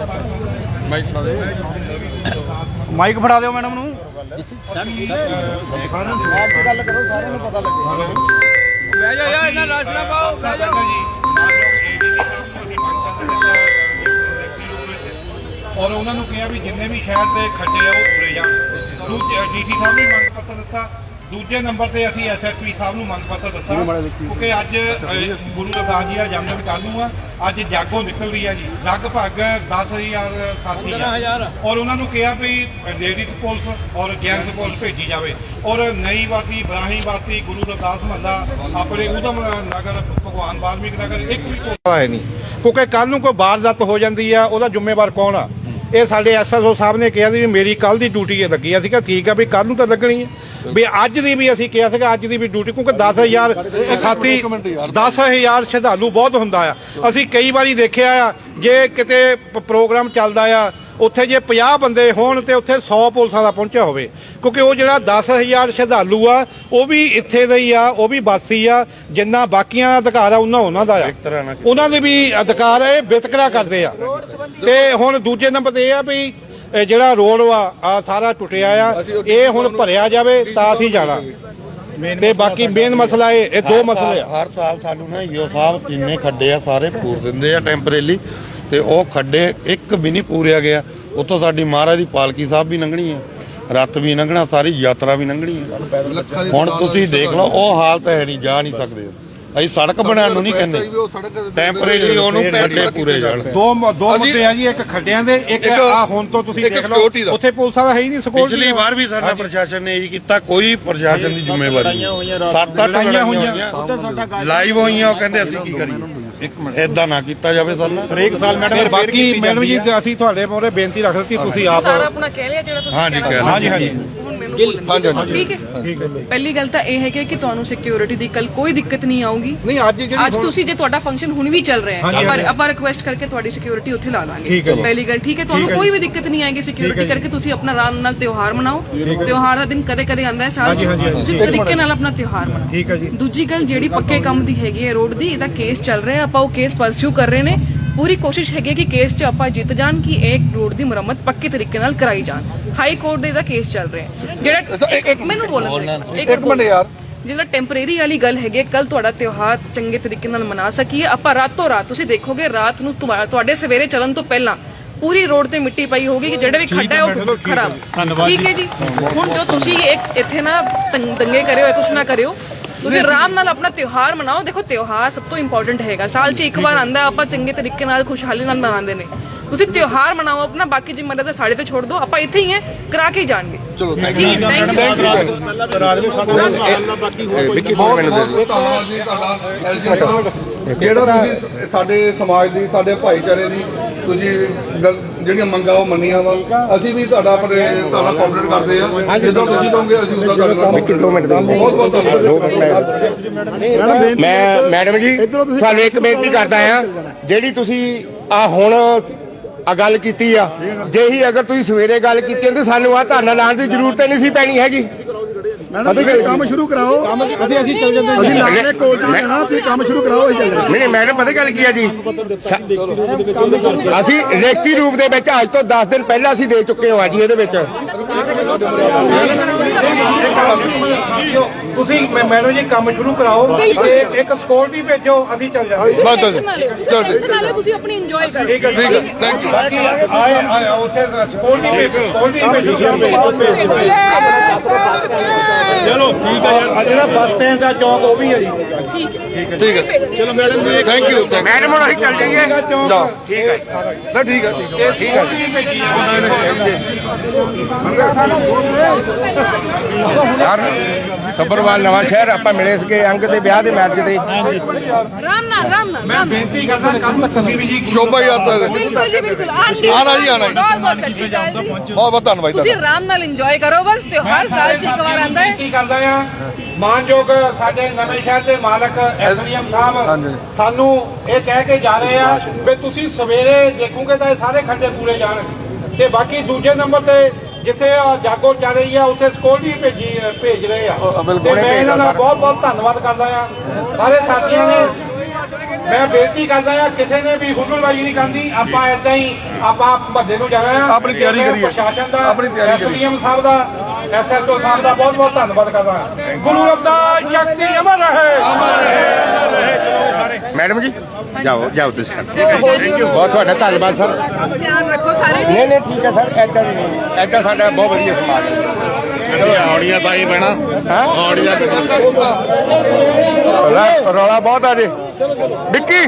Mic ਫੜਾ ਦੇ mic ਫੜਾ ਦਿਓ ਮੈਡਮ ਨੂੰ। ਬਹਿ ਜਾ ਯਾਰ ਇਹਨਾਂ ਰਾਜ ਨਾ ਪਾਓ ਬਹਿ ਜਾ ਔਰ ਉਹਨਾਂ ਨੂੰ ਕਿਹਾ ਵੀ ਜਿੰਨੇ ਵੀ ਸ਼ਹਿਰ ਦੇ ਖੱਡੇ ਆ ਉਹ ਪੂਰੇ ਜਾਣ। ਦੂਜੇ ਡੀਸੀ ਸਾਹਿਬ ਨੂੰ ਮੰਗ ਪੱਤਰ ਦਿੱਤਾ। ਦੂਜੇ ਨੰਬਰ ਤੇ ਅਸੀਂ ਐਸਐਸਪੀ ਸਾਹਿਬ ਨੂੰ ਮੰਗ ਪੱਤਰ ਦਿੱਤਾ। ਕਿਉਂਕਿ ਅੱਜ ਗੁਰੂ ਰਵਿਦਾਸ ਜੀ ਦਾ ਜਨਮ ਕੱਲ੍ਹ ਨੂੰ ਆ। ਅੱਜ ਜਾਗੋ ਨਿਕਲ ਰਹੀ ਆ ਜੀ। ਲਗਭਗ 10000 ਸਾਥੀ ਆ। ਔਰ ਉਹਨਾਂ ਨੂੰ ਕਿਹਾ ਵੀ ਲੇਡੀਜ਼ ਪੁਲਿਸ ਔਰ ਜੈਂਟਸ ਪੁਲਿਸ ਭੇਜੀ ਜਾਵੇ। ਔਰ ਨਈ ਵਾਤੀ ਇਬਰਾਹੀਮ ਵਾਤੀ ਗੁਰੂ ਰਵਿਦਾਸ ਮਹੱਲਾ ਆਪਣੇ ਉਦਮ ਨਗਰ ਭਗਵਾਨ ਵਾਲਮੀਕ ਨਗਰ ਇੱਕ ਵੀ ਕੋਈ ਹੈ ਨਹੀਂ ਕਿਉਂਕਿ ਕੱਲ ਨੂੰ ਕੋਈ ਵਾਰਦਾਤ ਹੋ ਜਾਂਦੀ ਆ ਉਹਦਾ ਜ਼ਿੰਮੇਵਾਰ ਕੌਣ ਆ? ਇਹ ਸਾਡੇ ਐਸਐਸਓ ਸਾਹਿਬ ਨੇ ਕਿਹਾ ਸੀ ਵੀ ਮੇਰੀ ਕੱਲ ਦੀ ਡਿਊਟੀ ਇਹ ਲੱਗੀ ਆ। ਠੀਕ ਆ ਵੀ ਕੱਲ ਨੂੰ ਤਾਂ ਲੱਗਣੀ ਹੈ ਵੀ ਅੱਜ ਦੀ ਵੀ ਅਸੀਂ ਕਿਹਾ ਸੀਗਾ ਅੱਜ ਦੀ ਵੀ ਡਿਊਟੀ ਕਿਉਂਕਿ 10000 ਸਾਥੀ 10000 ਸ਼ਰਧਾਲੂ ਬਹੁਤ ਹੁੰਦਾ ਆ। ਅਸੀਂ ਕਈ ਵਾਰੀ ਦੇਖਿਆ ਆ ਜੇ ਕਿਤੇ ਪ੍ਰੋਗਰਾਮ ਚੱਲਦਾ ਆ ਉੱਥੇ ਜੇ 50 ਬੰਦੇ ਹੋਣ ਤੇ ਉੱਥੇ 100 ਪੁਲਿਸਾਂ ਦਾ ਪਹੁੰਚਿਆ ਹੋਵੇ। ਕਿਉਂਕਿ ਉਹ ਜਿਹੜਾ 10000 ਸ਼ਰਧਾਲੂ ਆ ਉਹ ਵੀ ਇੱਥੇ ਦਾ ਹੀ ਆ ਉਹ ਵੀ ਵਾਸੀ ਆ ਜਿੰਨਾ ਬਾਕੀਆਂ ਦਾ ਅਧਿਕਾਰ ਆ ਉਹਨਾਂ ਉਹਨਾਂ ਦਾ ਆ। ਉਹਨਾਂ ਦੇ ਵੀ ਅਧਿਕਾਰ ਹੈ ਵਿਤਕਰਾ ਕਰਦੇ ਆ। ਤੇ ਹੁਣ ਦੂਜੇ ਨੰਬਰ ਤੇ ਇਹ ਆ ਵੀ ਇਹ ਜਿਹੜਾ ਰੋਡ ਵਾ ਆ ਸਾਰਾ ਟੁੱਟਿਆ ਆ। ਇਹ ਹੁਣ ਭਰਿਆ ਜਾਵੇ ਤਾਂ ਅਸੀਂ ਜਾਣਾ। ਤੇ ਬਾਕੀ ਮੇਨ ਮਸਲਾ ਇਹ ਇਹ ਦੋ ਮਸਲੇ ਆ। ਹਰ ਸਾਲ ਸਾਨੂੰ ਨਾ ਈਓ ਸਾਹਿਬ ਜਿੰਨੇ ਖੱਡੇ ਆ ਸਾਰੇ ਪੂਰ ਦਿੰਦੇ ਆ ਟੈਂਪਰੇਰੀ ਤੇ ਉਹ ਖੱਡੇ ਇੱਕ ਵੀ ਨਹੀਂ ਪੂਰਿਆ ਗਿਆ। ਉੱਥੋਂ ਸਾਡੀ ਮਹਾਰਾਜ ਦੀ ਪਾਲਕੀ ਸਾਹਿਬ ਵੀ ਲੰਘਣੀ ਆ। ਰੱਥ ਵੀ ਲੰਘਣਾ ਸਾਰੀ ਯਾਤਰਾ ਵੀ ਲੰਘਣੀ ਆ। ਹੁਣ ਤੁਸੀਂ ਦੇਖ ਲਓ ਉਹ ਹਾਲਤ ਹੈ ਨਹੀਂ ਜਾ ਨਹੀਂ ਸਕਦੇ। ਅਸੀਂ ਸੜਕ ਬਣਾਉਣ ਨੂੰ ਨਹੀਂ ਕਹਿੰਦੇ। ਟੈਂਪਰੇਰੀ ਉਹਨੂੰ ਖੱਡੇ ਪੂਰੇ ਜਾਣ। ਦੋ ਦੋ ਮੁੱਦੇ ਆ ਜੀ ਇੱਕ ਖੱਡਿਆਂ ਦੇ ਇੱਕ ਆ ਹੁਣ ਤੋਂ ਤੁਸੀਂ ਦੇਖ ਲਓ। ਉੱਥੇ ਪੁਲਿਸ ਵਾਲਾ ਹੈ ਹੀ ਨਹੀਂ ਸਿਕਿਉਰਿਟੀ ਪਿਛਲੀ ਵਾਰ ਵੀ ਸਾਡਾ ਪ੍ਰਸ਼ਾਸਨ ਨੇ ਇਹੀ ਕੀਤਾ ਕੋਈ ਪ੍ਰਸ਼ਾਸਨ ਦੀ ਜ਼ਿੰਮੇਵਾਰੀ ਨਹੀਂ। ਸੱਤ ਅੱਠ ਲੜਾਈਆਂ ਹੋਈਆਂ। ਲਾਈਵ ਹੋਈਆਂ ਉਹ ਕਹਿੰਦੇ ਅਸੀਂ ਕੀ ਕਰੀਏ? ਇਦਾਂ ਨਾ ਕੀਤਾ ਜਾਵੇ ਸਾਲਾ ਹਰੇਕ ਸਾਲ ਮੈਡਮ ਫਿਰ ਬਾਕੀ ਮੈਡਮ ਜੀ ਅਸੀਂ ਤੁਹਾਡੇ ਮੋਰੇ ਬੇਨਤੀ ਰੱਖ ਦਿੱਤੀ ਤੁਸੀਂ ਆਪ ਸਾਰਾ ਆਪਣਾ ਕਹਿ ਲਿਆ ਜਿਹੜਾ ਤੁਸੀਂ ਹਾਂਜੀ। ਹਾਂਜੀ, ਹਾਂਜੀ। ਠੀਕ ਹੈ। ਪਹਿਲੀ ਗੱਲ ਤਾਂ ਇਹ ਹੈ ਕਿ ਤੁਹਾਨੂੰ ਸਿਕਿਉਰਿਟੀ ਦੀ ਕੱਲ ਕੋਈ ਦਿੱਕਤ ਨਹੀਂ ਆਊਗੀ। ਨਹੀਂ ਅੱਜ ਜਿਹੜੀ ਅੱਜ ਤੁਸੀਂ ਜੇ ਤੁਹਾਡਾ ਫੰਕਸ਼ਨ ਹੁਣ ਵੀ ਚੱਲ ਰਿਹਾ ਹੈ ਆਪਾਂ ਆਪਾਂ ਰਿਕੁਐਸਟ ਕਰਕੇ ਤੁਹਾਡੀ ਸਿਕਿਉਰਿਟੀ ਉੱਥੇ ਲਾ ਲਾਂਗੇ। ਪਹਿਲੀ ਗੱਲ ਠੀਕ ਹੈ। ਤੁਹਾਨੂੰ ਕੋਈ ਵੀ ਦਿੱਕਤ ਨਹੀਂ ਆਏਗੀ। ਸਿਕਿਉਰਿਟੀ ਕਰਕੇ ਤੁਸੀਂ ਆਪਣਾ ਆਰਾਮ ਨਾਲ ਤਿਉਹਾਰ ਮਨਾਓ। ਤਿਉਹਾਰ ਦਾ ਦਿਨ ਕਦੇ ਕਦੇ ਆਉਂਦਾ ਹੈ। ਸਾਲ ਚ ਤੁਸੀਂ ਤਰੀਕੇ ਨਾਲ ਆਪਣਾ ਤਿਉਹਾਰ ਮਨਾਓ। ਠੀਕ ਹੈ ਜੀ। ਦੂਜੀ ਗੱਲ ਜਿਹੜੀ ਪੱਕੇ ਕੰਮ ਦੀ ਹੈਗੀ ਹੈ ਰੋਡ ਦੀ ਇਹਦਾ ਕੇਸ ਚੱਲ ਰਿਹਾ ਆਪਾਂ ਉਹ ਕੇਸ ਪਰਸਿਊ ਕਰ ਰਹੇ ਨੇ। ਪੂਰੀ ਕੋਸ਼ਿਸ਼ ਹੈਗੀ ਕਿ ਕੇਸ 'ਚ ਆਪਾਂ ਜਿੱਤ ਜਾਣ ਕਿ ਇਹ ਰੋਡ ਦੀ ਮੁਰੰਮਤ ਪੱਕੇ ਤਰੀਕੇ ਨਾਲ ਕਰਾਈ ਜਾਣ। ਹਾਈ ਕੋਰਟ ਦੇ ਇਹਦਾ ਕੇਸ ਚੱਲ ਰਿਹਾ ਹੈ। ਜਿਹੜਾ ਮੈਨੂੰ ਬੋਲਣ ਦਿਓ। ਇੱਕ ਮਿੰਟ ਯਾਰ। ਜਿਹੜਾ ਟੈਂਪਰੇਰੀ ਵਾਲੀ ਗੱਲ ਹੈਗੀ ਕੱਲ ਤੁਹਾਡਾ ਤਿਉਹਾਰ ਚੰਗੇ ਤਰੀਕੇ ਨਾਲ ਮਨਾ ਸਕੀਏ। ਆਪਾਂ ਰਾਤੋਂ ਰਾਤ ਤੁਸੀਂ ਦੇਖੋਗੇ ਰਾਤ ਨੂੰ ਤੁਹਾ- ਤੁਹਾਡੇ ਸਵੇਰੇ ਚੱਲਣ ਤੋਂ ਪਹਿਲਾਂ ਪੂਰੀ ਰੋਡ ਤੇ ਮਿੱਟੀ ਪਈ ਹੋਗੀ ਕਿ ਜਿਹੜਾ ਵੀ ਖੱਡਾ ਹੈ ਉਹ ਖਰਾਬ ਠੀਕ ਹੈ ਜੀ। ਹੁਣ ਜੋ ਤੁਸੀਂ ਇੱਕ ਇੱਥੇ ਨਾ ਤੰਗ- ਦੰਗੇ ਕਰਿਓ ਕੁਛ ਨਾ ਕਰਿਓ। ਤੁਸੀਂ ਆਰਾਮ ਨਾਲ ਆਪਣਾ ਤਿਉਹਾਰ ਮਨਾਓ। ਦੇਖੋ ਤਿਉਹਾਰ ਸਭ ਤੋਂ ਇੰਪੋਰਟੈਂਟ ਹੈਗਾ। ਸਾਲ 'ਚ ਇੱਕ ਵਾਰ ਆਂਦਾ ਆਪਾਂ ਚੰਗੇ ਤਰੀਕੇ ਨਾਲ ਖੁਸ਼ਹਾਲੀ ਨਾਲ ਮਨਾਉਂਦੇ ਨੇ। ਤੁਸੀਂ ਤਿਉਹਾਰ ਮਨਾਓ ਆਪਣਾ ਬਾਕੀ ਜ਼ਿੰਮੇਵਾਰੀ ਤਾਂ ਸਾਡੇ ਤੇ ਛੋੜ ਦਿਓ। ਆਪਾਂ ਇੱਥੇ ਹੀ ਹੈ ਕਰਾ ਕੇ ਜਾਣਗੇ। ਚਲੋ ਥੈਂਕ ਧੰਨਵਾਦ ਜੀ ਤੁਹਾਡਾ ਜਿਹੜਾ ਤੁਸੀਂ ਸਾਡੇ ਸਮਾਜ ਦੀ ਸਾਡੇ ਭਾਈਚਾਰੇ ਦੀ ਤੁਸੀਂ ਜਿਹੜੀਆਂ ਮੰਗਾਂ ਉਹ ਮੰਨੀਆਂ ਵਾ ਅਸੀਂ ਵੀ ਤੁਹਾਡਾ ਆਪਣੇ ਤੁਹਾਡਾ ਕੋਆਪਰੇਟ ਕਰਦੇ ਆ। ਜਦੋਂ ਤੁਸੀਂ ਕਹੋਗੇ ਅਸੀਂ ਉਹਦਾ ਗੱਲ ਵਿੱਕੀ ਦੋ ਮਿੰਟ ਦੇ ਬਹੁਤ ਬਹੁਤ ਧੰਨਵਾਦ। ਮੈਂ ਮੈਡਮ ਜੀ ਤੁਹਾਨੂੰ ਇੱਕ ਬੇਨਤੀ ਕਰਦਾ ਆ ਜਿਹੜੀ ਤੁਸੀਂ ਆ ਹੁਣ ਆ ਗੱਲ ਕੀਤੀ ਆ ਜੇ ਹੀ ਅਗਰ ਤੁਸੀਂ ਸਵੇਰੇ ਗੱਲ ਕੀਤੀ ਹੁੰਦੀ ਸਾਨੂੰ ਆ ਧਰਨਾ ਲਾਉਣ ਦੀ ਜ਼ਰੂਰਤ ਨਹੀਂ ਸੀ ਪੈਣੀ ਹੈਗੀ। ਮੈਡਮ ਕੰਮ ਸ਼ੁਰੂ ਕਰਾਓ। ਅਸੀਂ ਅਸੀਂ ਚੱਲ ਜਾਂਦੇ ਅਸੀਂ ਲਾਣੇ ਕੋਲ ਜਾਣਾ ਅਸੀਂ ਕੰਮ ਸ਼ੁਰੂ ਕਰਾਓ ਅਸੀਂ ਚੱਲ ਜਾਂਦੇ ਨਹੀਂ ਮੈਡਮ ਪਤਾ ਗੱਲ ਕੀ ਆ ਜੀ? ਅਸੀਂ ਲਿਖਤੀ ਰੂਪ ਦੇ ਵਿੱਚ ਅੱਜ ਤੋਂ 10 ਦਿਨ ਪਹਿਲਾਂ ਅਸੀਂ ਦੇ ਚੁੱਕੇ ਹਾਂ ਜੀ ਇਹਦੇ ਵਿੱਚ। ਤੁਸੀਂ ਮੈਂ- ਮੈਡਮ ਜੀ ਕੰਮ ਸ਼ੁਰੂ ਕਰਾਓ। ਤੇ ਇੱਕ ਸਿਕਿਉਰਿਟੀ ਭੇਜੋ ਅਸੀਂ ਚੱਲ ਜਾਂਦੇ ਬਸ ਬਸ। ਨਾਲੇ ਤੁਸੀਂ ਆਪਣੀ ਇੰਜੋਏ ਕਰੋ। ਠੀਕ ਹੈ ਠੀਕ ਹੈ ਥੈਂਕ ਯੂ ਬਾਕੀ ਆਏ ਆਏ ਉੱਥੇ ਸਿਕਿਉਰਿਟੀ ਭੇਜੋ ਸਿਕਿਉਰਿਟੀ ਭੇਜੋ ਚਲੋ ਠੀਕ ਹੈ ਯਾਰ। ਜਿਹੜਾ ਬੱਸ ਸਟੈਂਡ ਦਾ ਚੌਕ ਉਹ ਵੀ ਹੈ ਜੀ। ਠੀਕ ਹੈ। ਠੀਕ ਹੈ ਚਲੋ ਮੈਡਮ ਜੀ ਥੈਂਕ ਯੂ ਮੈਡਮ ਹੁਣ ਅਸੀਂ ਚੱਲ ਜਾਈਏ। ਜਾਓ। ਠੀਕ ਹੈ ਨਾ ਠੀਕ ਹੈ ਠੀਕ ਹੈ। ਸਰ ਸੱਬਰਵਾਲ ਨਵਾਂ ਸ਼ਹਿਰ ਆਪਾਂ ਮਿਲੇ ਸੀਗੇ ਅੰਗ ਦੇ ਵਿਆਹ ਦੇ ਮੈਰਿਜ ਤੇ। ਰਾਮ ਨਾਲ ਰਾਮ ਨਾਲ ਮੈਂ ਬੇਨਤੀ ਕਰਦਾ ਕੱਲ ਤੱਕ ਤੁਸੀਂ ਵੀ ਜੀ ਸ਼ੋਭਾ ਯਾਤਰਾ ਦੇ ਬਿਲਕੁਲ ਜੀ ਬਿਲਕੁਲ। ਆਣਾ ਜੀ, ਆਣਾ। ਬਹੁਤ ਬਹੁਤ ਸਤਿ ਸ਼੍ਰੀ ਅਕਾਲ ਜੀ। ਬਹੁਤ ਬਹੁਤ ਧੰਨਵਾਦ ਤੁਸੀਂ ਆਰਾਮ ਨਾਲ ਇੰਜੋਏ ਕਰੋ ਬਸ ਤਿਉਹਾਰ ਸਾਲ ਚ ਇੱਕ ਵਾਰ ਆਂਦਾ ਹੈ। ਕੀ ਕਰਦਾ ਆ ਮਾਨਯੋਗ ਸਾਡੇ ਨਵੇਂ ਸ਼ਹਿਰ ਦੇ ਮਾਲਕ ਐਸਡੀਐਮ ਸਾਹਿਬ ਸਾਨੂੰ ਇਹ ਕਹਿ ਕੇ ਜਾ ਰਹੇ ਆ ਵੀ ਤੁਸੀਂ ਸਵੇਰੇ ਦੇਖੋਗੇ ਤਾਂ ਇਹ ਸਾਰੇ ਖੱਡੇ ਪੂਰੇ ਜਾਣਗੇ। ਤੇ ਬਾਕੀ ਦੂਜੇ ਨੰਬਰ ਤੇ ਜਿੱਥੇ ਜਾਗੋ ਚੱਲ ਰਹੀ ਆ ਉੱਥੇ ਸਕੋਲਡੀ ਭੇਜੀ ਭੇਜ ਰਹੇ ਆ। ਤੇ ਮੈਂ ਇਹਨਾਂ ਦਾ ਬਹੁਤ ਬਹੁਤ ਧੰਨਵਾਦ ਕਰਦਾ ਆ। ਸਾਰੇ ਸਾਥੀਆਂ ਨੇ ਮੈਂ ਬੇਨਤੀ ਕਰਦਾ ਆ ਕਿਸੇ ਨੇ ਵੀ ਹੁਲੜਬਾਜ਼ੀ ਨਹੀਂ ਕਰਨੀ ਆਪਾਂ ਏਦਾਂ ਹੀ ਆਪਾਂ ਮੱਦੇ ਨੂੰ ਜਾਣਾ ਆ। ਆਪਣੀ ਤਿਆਰੀ ਕਰੀਏ। ਪ੍ਰਸ਼ਾਸਨ ਦਾ ਆਪਣੀ ਤਿਆਰੀ ਕਰੀਏ। ਸਾਹਿਬ ਦਾ ਐਸਐਸਓ ਸਾਹਿਬ ਦਾ ਬਹੁਤ ਬਹੁਤ ਧੰਨਵਾਦ ਕਰਦਾ ਹਾਂ। ਗੁਰੂ ਰਵਿਦਾਸ ਸ਼ਕਤੀ ਅਮਰ ਰਹੇ। ਮੈਡਮ ਜੀ ਜਾਓ ਜਾਓ ਤੁਸੀਂ। ਸਰ ਬਹੁਤ ਤੁਹਾਡਾ ਧੰਨਵਾਦ ਸਰ। ਧਿਆਨ ਰੱਖੋ ਸਾਰੇ ਨਹੀਂ ਨਹੀਂ ਠੀਕ ਹੈ ਸਰ ਐਦਾਂ ਨਹੀਂ ਐਦਾਂ ਸਾਡਾ ਬਹੁਤ ਵਧੀਆ ਸਮਾਜ ਹੈ। ਆਉਣੀਆਂ ਤਾਂ ਹੀ ਪੈਣਾ। ਹਾਂ? ਆਉਣੀਆਂ ਰੌਲਾ- ਰੌਲਾ ਬਹੁਤ ਆ ਜੀ। ਵਿੱਕੀ?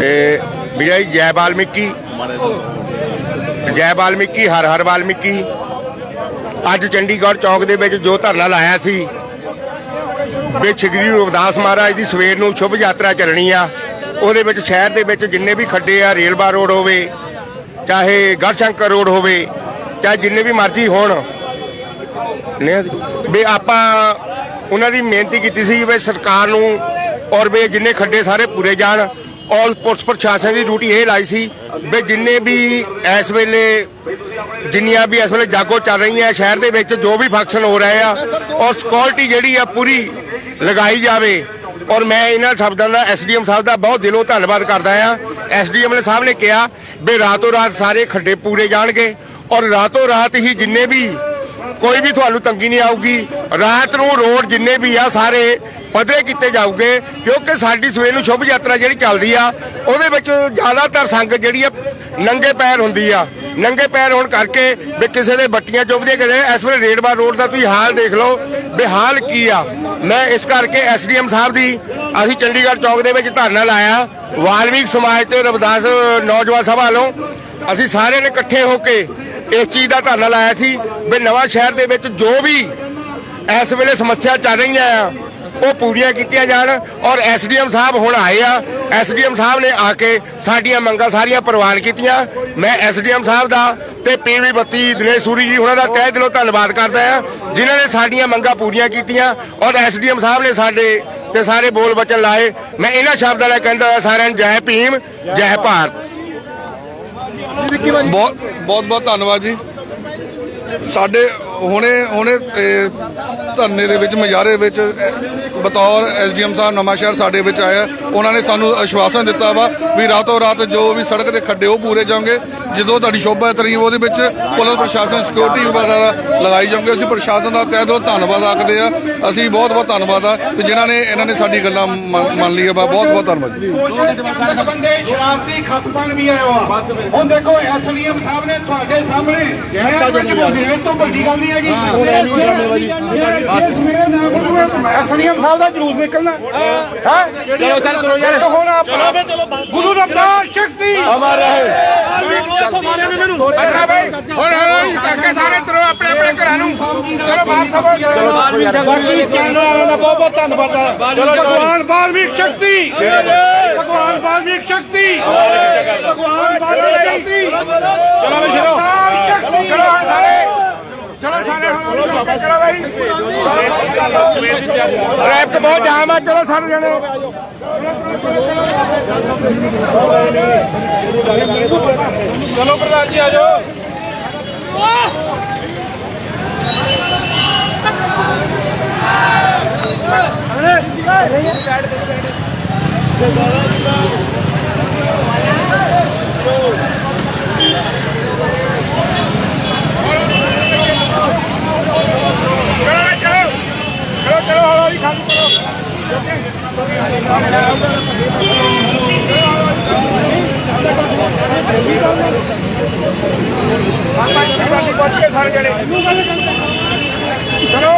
ਤੇ ਵਿਜय ਜੈ ਵਾਲਮੀਕੀ। ਜੈ ਵਾਲਮੀਕੀ, ਹਰ ਹਰ ਵਾਲਮੀਕੀ। ਅੱਜ ਚੰਡੀਗੜ੍ਹ ਚੌਕ ਦੇ ਵਿੱਚ ਜੋ ਧਰਨਾ ਲਾਇਆ ਸੀ, ਵੀ ਸ਼੍ਰੀ ਰਵਿਦਾਸ ਮਹਾਰਾਜ ਦੀ ਸਵੇਰ ਨੂੰ ਸ਼ੁਭ ਯਾਤਰਾ ਚੱਲਣੀ ਆ। ਉਹਦੇ ਵਿੱਚ ਸ਼ਹਿਰ ਦੇ ਵਿੱਚ ਜਿੰਨੇ ਵੀ ਖੱਡੇ ਆ, ਰੇਲਵਾ ਰੋਡ ਹੋਵੇ, ਚਾਹੇ ਗੜਸ਼ੰਕਰ ਰੋਡ ਹੋਵੇ, ਚਾਹੇ ਜਿੰਨੇ ਵੀ ਮਰਜ਼ੀ ਹੋਣ। ਵੀ ਆਪਾਂ ਉਹਨਾਂ ਦੀ ਮਿਹਨਤੀ ਕੀਤੀ ਸੀ ਵੀ ਸਰਕਾਰ ਨੂੰ ਔਰ ਵੀ ਜਿੰਨੇ ਖੱਡੇ ਸਾਰੇ ਪੂਰੇ ਜਾਣ ਔਰ ਪੁਲਿਸ ਪ੍ਰਸ਼ਾਸਨ ਦੀ ਡਿਊਟੀ ਇਹ ਲਾਈ ਸੀ ਵੀ ਜਿੰਨੇ ਵੀ ਇਸ ਵੇਲੇ, ਜਿੰਨੀਆਂ ਵੀ ਇਸ ਵੇਲੇ ਜਾਗੋ ਚੱਲ ਰਹੀਆਂ ਸ਼ਹਿਰ ਦੇ ਵਿੱਚ, ਜੋ ਵੀ ਫੰਕਸ਼ਨ ਹੋ ਰਹੇ ਆ, ਔਰ ਸਿਕਿਉਰਿਟੀ ਜਿਹੜੀ ਆ ਪੂਰੀ ਲਗਾਈ ਜਾਵੇ। ਔਰ ਮੈਂ ਇਹਨਾਂ ਸ਼ਬਦਾਂ ਦਾ ਐਸਡੀਐਮ ਸਾਹਿਬ ਦਾ ਬਹੁਤ ਦਿਲੋਂ ਧੰਨਵਾਦ ਕਰਦਾ ਆ। ਐਸਡੀਐਮ ਨੇ ਸਾਹਿਬ ਨੇ ਕਿਹਾ ਵੀ ਰਾਤੋਂ ਰਾਤ ਸਾਰੇ ਖੱਡੇ ਪੂਰੇ ਜਾਣਗੇ, ਔਰ ਰਾਤੋਂ ਰਾਤ ਹੀ ਜਿੰਨੇ ਵੀ ਕੋਈ ਵੀ ਤੁਹਾਨੂੰ ਤੰਗੀ ਨਹੀਂ ਆਊਗੀ, ਰਾਤ ਨੂੰ ਰੋਡ ਜਿੰਨੇ ਵੀ ਆ ਸਾਰੇ ਪੱਧਰੇ ਕੀਤੇ ਜਾਊਗੇ, ਕਿਉਂਕਿ ਸਾਡੀ ਸਵੇਰ ਨੂੰ ਸ਼ੁਭ ਯਾਤਰਾ ਜਿਹੜੀ ਚੱਲਦੀ ਆ, ਉਹਦੇ ਵਿੱਚ ਜ਼ਿਆਦਾਤਰ ਸੰਗਤ ਜਿਹੜੀ ਆ, ਨੰਗੇ ਪੈਰ ਹੁੰਦੀ ਆ। ਨੰਗੇ ਪੈਰ ਹੋਣ ਕਰਕੇ ਵੀ ਕਿਸੇ ਦੇ ਬੱਟੀਆਂ ਚੁੱਭਦੀਆਂ ਕਿਤੇ, ਇਸ ਵੇਲੇ ਰੇਡਬਾਰ ਰੋਡ ਦਾ ਤੁਸੀਂ ਹਾਲ ਦੇਖ ਲਓ ਵੀ ਹਾਲ ਕੀ ਆ। ਮੈਂ ਇਸ ਕਰਕੇ ਐਸਡੀਐਮ ਸਾਹਿਬ ਦੀ, ਅਸੀਂ ਚੰਡੀਗੜ੍ਹ ਚੌਕ ਦੇ ਵਿੱਚ ਧਰਨਾ ਲਾਇਆ। ਵਾਲਮੀਕ ਸਮਾਜ ਤੇ ਰਵਿਦਾਸ ਨੌਜਵਾਨ ਸਭਾ ਵੱਲੋਂ ਅਸੀਂ ਸਾਰਿਆਂ ਨੇ ਇਕੱਠੇ ਹੋ ਕੇ ਇਸ ਚੀਜ਼ ਦਾ ਧਰਨਾ ਲਾਇਆ ਸੀ ਵੀ ਨਵਾਂ ਸ਼ਹਿਰ ਦੇ ਵਿੱਚ ਜੋ ਵੀ ਇਸ ਵੇਲੇ ਸਮੱਸਿਆ ਚੱਲ ਰਹੀਆਂ ਆ ਉਹ ਪੂਰੀਆਂ ਕੀਤੀਆਂ ਜਾਣ ਔਰ ਐਸਡੀਐਮ ਸਾਹਿਬ ਹੁਣ ਆਏ ਆ। ਐਸਡੀਐਮ ਸਾਹਿਬ ਨੇ ਆ ਕੇ ਸਾਡੀਆਂ ਮੰਗਾਂ ਸਾਰੀਆਂ ਪ੍ਰਵਾਨ ਕੀਤੀਆਂ। ਮੈਂ ਐਸਡੀਐਮ ਸਾਹਿਬ ਦਾ ਤੇ ਪੀਵੀ ਬੱਤੀ ਦਿਨੇਸ਼ ਸੂਰੀ ਜੀ ਉਹਨਾਂ ਦਾ ਤਹਿ ਦਿਲੋਂ ਧੰਨਵਾਦ ਕਰਦਾ ਆ ਜਿਨ੍ਹਾਂ ਨੇ ਸਾਡੀਆਂ ਮੰਗਾਂ ਪੂਰੀਆਂ ਕੀਤੀਆਂ ਔਰ ਐਸਡੀਐਮ ਸਾਹਿਬ ਨੇ ਸਾਡੇ ਤੇ ਸਾਰੇ ਬੋਲ ਬਚਨ ਲਾਏ। ਮੈਂ ਇਹਨਾਂ ਸ਼ਬਦਾਂ ਨਾਲ ਕਹਿੰਦਾ ਸਾਰਿਆਂ ਨੂੰ ਜੈ ਭੀਮ ਜੈ ਭਾਰਤ। ਬਹੁਤ ਬਹੁਤ ਬਹੁਤ ਧੰਨਵਾਦ ਜੀ। ਸਾਡੇ ਹੁਣੇ ਹੁਣੇ ਧਰਨੇ ਦੇ ਵਿੱਚ ਮਜਾਰੇ ਵਿੱਚ ਬਤੌਰ ਐਸਡੀਐਮ ਸਾਹਿਬ ਨਵਾਂ ਸ਼ਹਿਰ ਸਾਡੇ ਵਿੱਚ ਆਇਆ। ਉਹਨਾਂ ਨੇ ਸਾਨੂੰ ਆਸ਼ਵਾਸਨ ਦਿੱਤਾ ਵਾ ਵੀ ਰਾਤੋਂ ਰਾਤ ਜੋ ਵੀ ਸੜਕ ਦੇ ਖੱਡੇ ਉਹ ਪੂਰੇ ਜਾਣਗੇ। ਜਦੋਂ ਤੁਹਾਡੀ ਸ਼ੋਭਾ ਯਾਤਰੀ ਉਹਦੇ ਵਿੱਚ ਪੁਲਿਸ ਪ੍ਰਸ਼ਾਸਨ ਸਿਕਿਉਰਿਟੀ ਵਗੈਰਾ ਲਗਾਈ ਜਾਊਗੀ ਅਸੀਂ ਪ੍ਰਸ਼ਾਸਨ ਦਾ ਤਹਿ ਦਿਲੋਂ ਧੰਨਵਾਦ ਆਖਦੇ ਆ ਅਸੀਂ ਬਹੁਤ ਬਹੁਤ ਧੰਨਵਾਦ ਆ ਕਿ ਜਿਨ੍ਹਾਂ ਨੇ ਇਹਨਾਂ ਨੇ ਸਾਡੀ ਗੱਲਾਂ ਮੰਨ ਲਈਆਂ ਵਾ। ਬਹੁਤ ਬਹੁਤ ਧੰਨਵਾਦ ਜੀ। ਬੰਦੇ ਸ਼ਰਾਰਤੀ ਖੱਪਣ ਵੀ ਆਏ ਹੋ ਹੁਣ ਦੇਖੋ ਐਸਡੀਐਮ ਸਾਹਿਬ ਨੇ ਤੁਹਾਡੇ ਸਾਹਮਣੇ ਇਹ ਤੋਂ ਵੱਡੀ ਗੱਲ ਨਹੀਂ ਹੈਗੀ। ਐਸਡੀਐਮ ਸਾਹਿਬ ਦਾ ਜਲੂਸ ਨਿਕਲਣਾ। ਹੈ। ਚਲੋ ਚੱਲ ਕਰੋ ਯਾਰ। ਹੁਣ ਆਪਾਂ ਗੁਰੂ ਰਵਿਦਾਸ ਸ਼ਕਤੀ। ਅਮਰ ਰਹੇ। ਅੱਛਾ ਭਾਈ ਹੁਣ ਹੁਣ ਕਾਕੇ ਸਾਰੇ ਤਰੋ ਆਪਣੇ ਆਪਣੇ ਘਰਾਂ ਨੂੰ। ਚਲੋ ਸਭ। ਬਾਕੀ ਚੈਨਲ ਵਾਲਿਆਂ ਦਾ ਬਹੁਤ ਬਹੁਤ ਧੰਨਵਾਦ। ਚਲੋ ਭਗਵਾਨ ਬਾਲਮੀਕ ਸ਼ਕਤੀ। ਭਗਵਾਨ ਸ਼ਕਤੀ। ਭਗਵਾਨ ਸ਼ਕਤੀ। ਚਲੋ ਵੀ ਚਲੋ ਚਲੋ ਸਾਰੇ। ਟ੍ਰੈਫਿਕ ਬਹੁਤ ਜਾਮ ਆ ਚਲੋ ਸਾਨੂੰ ਜਾਣੇ। ਚਲੋ ਪ੍ਰਧਾਨ ਜੀ ਆ ਜਾਓ। ਅਰੇ ਸਾਈਡ ਤੇ ਸਾਈਡ ਤੇ चलो